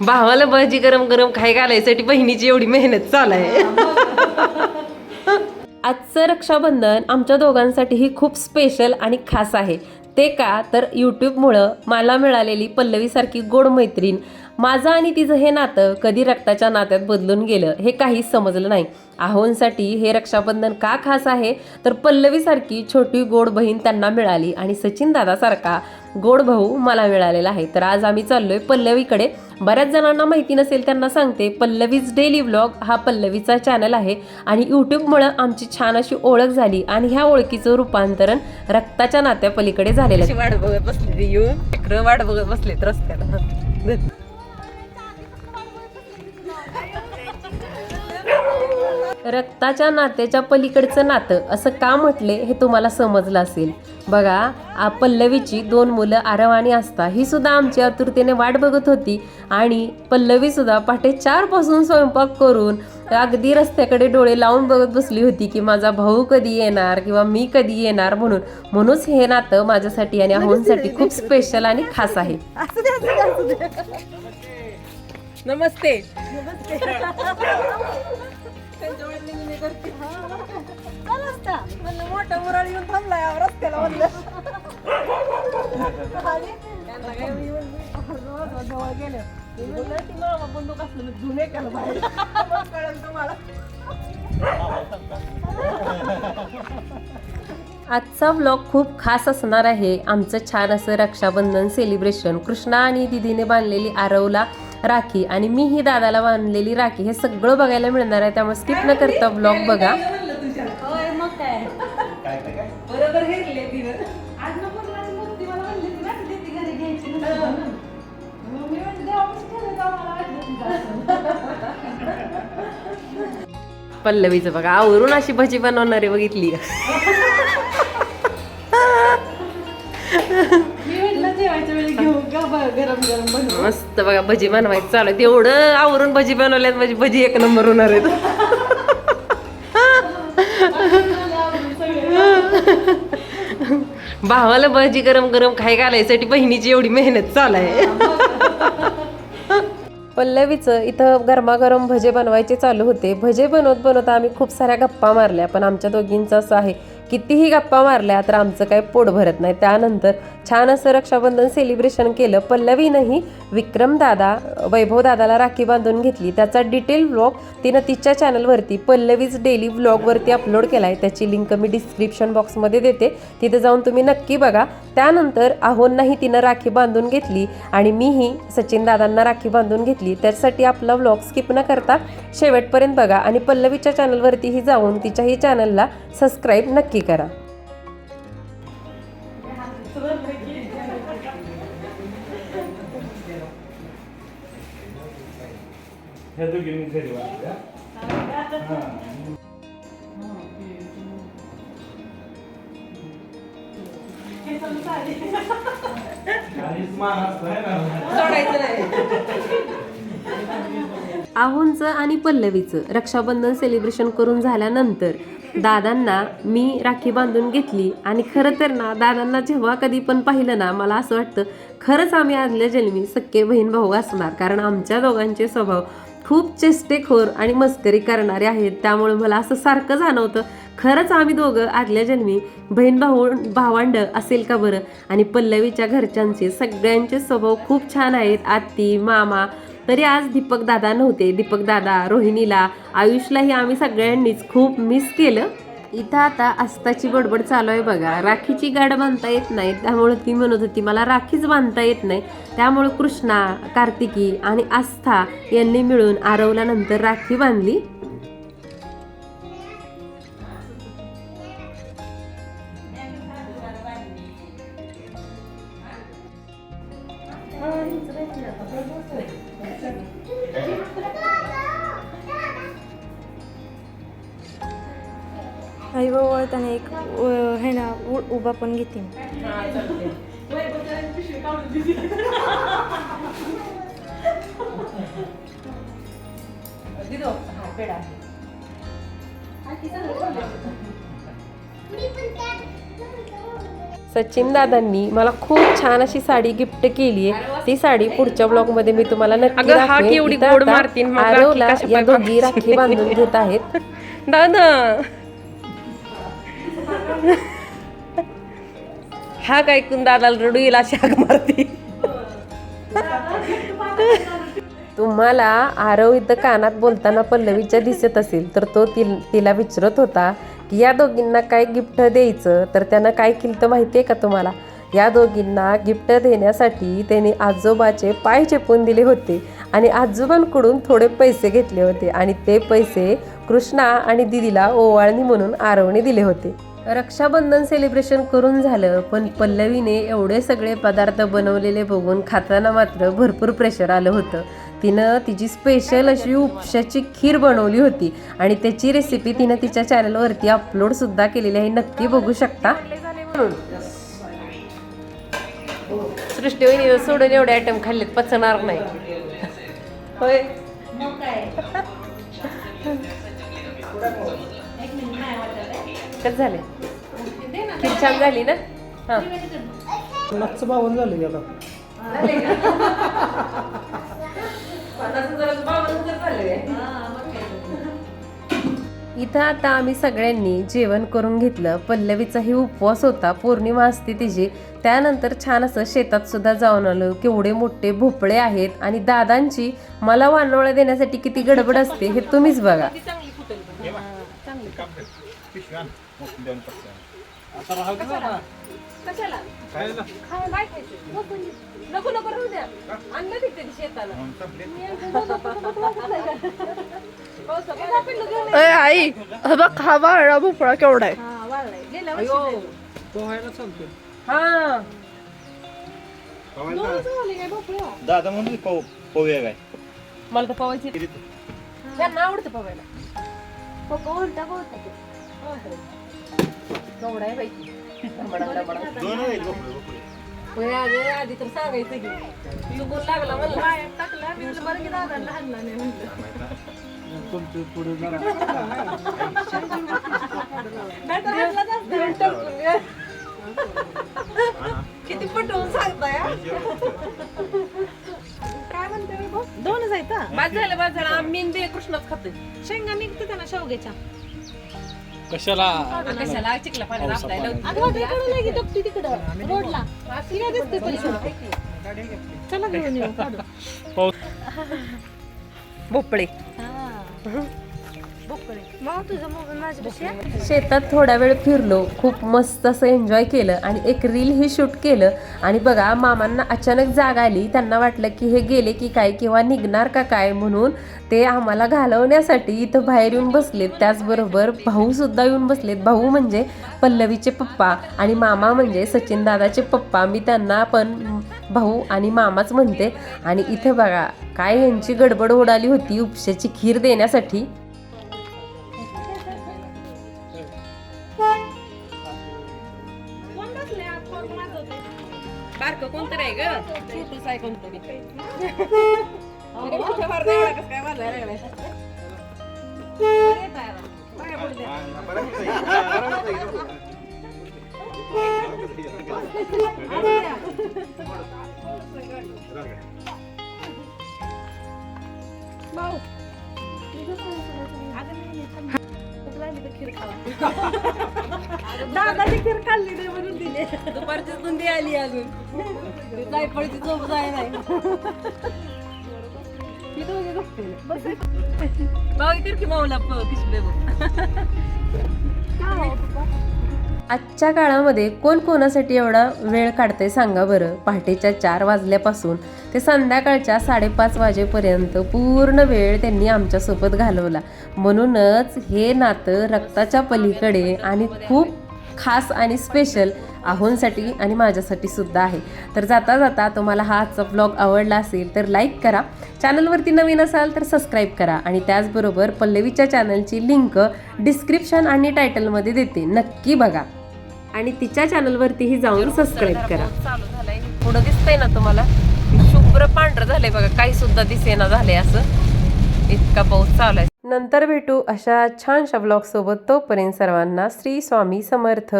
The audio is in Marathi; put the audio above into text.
भावाला भाजी गरम गरम खाय घालायसाठी बहिणीची एवढी मेहनत चालू आहे. आजचं रक्षाबंधन आमच्या दोघांसाठीही खूप स्पेशल आणि खास आहे. ते का? तर यूट्यूबमुळं मला मिळालेली पल्लवीसारखी गोड मैत्रीण माझं आणि तिचं हे नातं कधी रक्ताच्या नात्यात बदलून गेलं हे काहीच समजलं नाही. आहोंसाठी हे रक्षाबंधन का खास आहे? तर पल्लवीसारखी छोटी गोड बहीण त्यांना मिळाली आणि सचिन दादासारखा गोड भाऊ मला मिळालेला आहे. तर आज आम्ही चाललोय पल्लवीकडे. बऱ्याच जणांना माहिती नसेल त्यांना सांगते पल्लवीज डेली व्लॉग हा पल्लवीचा चॅनल आहे आणि यूट्यूबमुळं आमची छान अशी ओळख झाली आणि ह्या ओळखीचं रूपांतरण रक्ताच्या नात्या पलीकडे झालेलं वाट बघत बसली येऊन. वाट बघत बसले रस्त्याला. रक्ताच्या नात्याच्या पलीकडचं नातं असं का म्हटले हे तुम्हाला समजलं असेल? बघा आ पल्लवीची दोन मुलं आरव आणि आस्था ही सुद्धा आमची आतुरतेने वाट बघत होती आणि पल्लवी सुद्धा पहाटे चारपासून स्वयंपाक करून अगदी रस्त्याकडे डोळे लावून बघत बसली होती की माझा भाऊ कधी येणार किंवा मी कधी येणार म्हणून. म्हणूनच हे नातं माझ्यासाठी आणि आहोंसाठी खूप स्पेशल आणि खास आहे. नमस्ते. मोठा मुराळ येऊन थांबलाय रस्त्याला म्हणलं. जवळ गेलं. मी म्हणलं मामा बंदूक असलं मी केलं बाहेर. मग कळलं तुम्हाला. आजचा व्लॉग खूप खास असणार आहे. आमचं छान असं रक्षाबंधन सेलिब्रेशन कृष्णा आणि दिदीने बांधलेली आरवला राखी आणि मी ही दादाला बांधलेली राखी हे सगळं बघायला मिळणार आहे. त्यामुळे स्किप न करता व्लॉग बघा. पल्लवीचं बघा आवरून अशी भजी बनवणारी बघितली मी म्हटलं जेवायच्या वेळी घेऊ का बरं गरम गरम बनवू मस्त बघा भजी बनवायचं चालू आहे. तेवढं आवरून भजी बनवल्यात म्हणजे भजी एक नंबर होणार आहेत. भावाला भजी गरम गरम खाय घालायसाठी बहिणीची एवढी मेहनत चालू आहे. पल्लवीचं इथं गरमागरम भजे बनवायचे चालू होते. भजे बनवत बनवत आम्ही खूप साऱ्या गप्पा मारल्या पण आमच्या दोघींचं असं आहे कितीही गप्पा मारल्या तर आमचं काही पोट भरत नाही. त्यानंतर छान असं रक्षाबंधन सेलिब्रेशन केलं. पल्लवीनंही विक्रम दादा वैभव दादाला राखी बांधून घेतली. त्याचा डिटेल व्लॉग तिनं तिच्या चॅनलवरती पल्लवीज डेली व्लॉगवरती अपलोड केला आहे त्याची लिंक मी डिस्क्रिप्शन बॉक्समध्ये देते. तिथे जाऊन तुम्ही नक्की बघा. त्यानंतर आहोंनाही तिनं राखी बांधून घेतली आणि मीही सचिन दादांना राखी बांधून घेतली. त्यासाठी आपला व्लॉग स्किप न करता शेवटपर्यंत बघा आणि पल्लवीच्या चॅनलवरतीही जाऊन तिच्याही चॅनलला सबस्क्राईब नक्की करा. ह्या दोघींनी घरी वाटलं काहीच मान असतं है ना आहोंचं आणि पल्लवीचं रक्षाबंधन सेलिब्रेशन करून झाल्यानंतर दादांना मी राखी बांधून घेतली. आणि खरं तर ना दादांना जेव्हा कधी पण पाहिलं ना मला असं वाटतं खरंच आम्ही आदल्या जन्मी सख्खे बहीण भाऊ असणार. कारण आमच्या दोघांचे स्वभाव खूप चेष्टेखोर आणि मस्करी करणारे आहेत. त्यामुळे मला असं सारखं जाणवतं खरंच आम्ही दोघं आदल्या जन्मी बहीण भाऊ भावांड असेल का बरं? आणि पल्लवीच्या घरच्यांचे सगळ्यांचे स्वभाव खूप छान आहेत. आत्ती मामा तरी आज दीपक दादा नव्हते. दीपक दादा रोहिणीला आयुषलाही आम्ही सगळ्यांनीच खूप मिस केलं. इथं आता अस्ताची बडबड चालू आहे बघा. राखीची गाड बांधता येत नाही. त्यामुळे ती म्हणत होती मला राखीच बांधता येत नाही. त्यामुळे कृष्णा कार्तिकी आणि आस्था यांनी मिळून आरवल्यानंतर राखी बांधली. आई वळताना एक अ, हे ना उ- उभा पण घेते. दिदो सचिन दादांनी मला खूप छान अशी साडी गिफ्ट केली आहे. ती साडी पुढच्या ब्लॉगमध्ये मी तुम्हाला नक्की दाखवेन. आरवला या दोघी राखी बांधून घेत आहेत. दादा. हा काय ऐकून दादाला रडू येईल अशी हाक मारती? तुम्हाला आरव इथं कानात बोलताना पल्लवीच्या दिसत असेल तर तो तिल तिला विचारत होता की या दोघींना काय गिफ्ट द्यायचं? तर त्यानं काय केलं तर माहिती आहे का तुम्हाला? या दोघींना गिफ्ट देण्यासाठी त्याने आजोबाचे पाय चेपून दिले होते आणि आजोबांकडून थोडे पैसे घेतले होते आणि ते पैसे कृष्णा आणि दिदीला ओवाळणी म्हणून आरवणी दिले होते. रक्षाबंधन सेलिब्रेशन करून झालं पण पल्लवीने एवढे सगळे पदार्थ बनवलेले बघून खाताना मात्र भरपूर प्रेशर आलं होतं. तिनं तिची स्पेशल अशी उपशाची खीर बनवली होती. आणि त्याची रेसिपी तिनं तिच्या चॅनलवरती अपलोड सुद्धा केलेली आहे. नक्की बघू शकता. सृष्टी वहिनीनं सोडून एवढे आयटम खाल्लेत पचणार नाही. होय. कसं झाले. खीर छान झाली ना? हा. झाले आता? इथं आता आम्ही सगळ्यांनी जेवण करून घेतलं. पल्लवीचाही उपवास होता. पौर्णिमा असते तिची. त्यानंतर छान असं शेतात सुद्धा जाऊन आलो. केवढे मोठे भोपळे आहेत. आणि दादांची मला वानवळ्या देण्यासाठी किती गडबड असते हे तुम्हीच बघा. नको नको राहू द्या. आणलं तिथे आई बघ हा वाळा भोपळा केवढा आहे. पोहायला चालतोय. हा. दादा म्हणून पाहू पाहूया काय. मला तर पवायची. त्यांना आवडतं पवायला. आहे बाई होय, अगं, आधी तर सांगायचं की. चुकून लागला म्हणलं. तुमचं पुढे जरा किती पटवून सांगताय काय म्हणते मी दोनच आहेत हा? बाद झालं बाद झालं. आम्ही आणि ते कृष्णच खातोय. शेंगा निघते त्यांना शेवग्याच्या. कशाला? कशाला? चिकला पाण्यात आपल्याला अगं तिकडं रोडला. दिसते चला घेऊन येऊ काढू. भोपळे शेतात थोडा वेळ फिरलो खूप मस्त असं एन्जॉय केलं आणि एक रील ही शूट केलं. आणि बघा मामांना अचानक जाग आली. त्यांना वाटलं की हे गेले की काय किंवा निघणार का काय म्हणून ते आम्हाला घालवण्यासाठी इथं बाहेर येऊन बसलेत. त्याचबरोबर भाऊ सुद्धा येऊन बसलेत. भाऊ म्हणजे पल्लवीचे पप्पा आणि मामा म्हणजे सचिन दादाचे पप्पा. मी त्यांना पण भाऊ आणि मामाच म्हणते. आणि इथे बघा काय यांची गडबड उडाली होती उपशाची खीर देण्यासाठी. बारकं कोणतरी आहे ग छोटूच आहे कोणतरी तरी मोठ्या एवढा कसं काय वाजायला लागलाय? बरं येत आहे आता. पाया द्या. दादाची खीर खाल्ली नाही म्हणून दिले दुपारची बुंदी आली अजून ती जायफळची झोप जाय नाही. बाई कर की माऊला पिशवी बघ. आजच्या काळामध्ये कोण कोणासाठी एवढा वेळ काढतंय सांगा बरं. पहाटेच्या चार वाजल्यापासून ते संध्याकाळच्या साडेपाच वाजेपर्यंत पूर्ण वेळ त्यांनी आमच्यासोबत घालवला. म्हणूनच हे नातं रक्ताच्या पलीकडे आणि खूप खास आणि स्पेशल आहोंसाठी आणि माझ्यासाठी सुद्धा आहे. तर जाता जाता तुम्हाला हा आजचा ब्लॉग आवडला असेल तर लाईक करा. चॅनलवरती नवीन असाल तर सबस्क्राईब करा आणि त्याचबरोबर पल्लवीच्या चॅनलची लिंक डिस्क्रिप्शन आणि टायटलमध्ये देते. नक्की बघा. आणि तिच्या चॅनलवरतीही जाऊन सबस्क्राईब करा. चालू झालंय. पुढं दिसतंय ना तुम्हाला? शुभ्र पांढरं झालंय बघा. काही सुद्धा दिसेना झालंय असं. इतका पाऊस चालू आहे. नंतर भेटू अशा छानशा ब्लॉगसोबत तोपर्यंत सर्वांना श्री स्वामी समर्थ.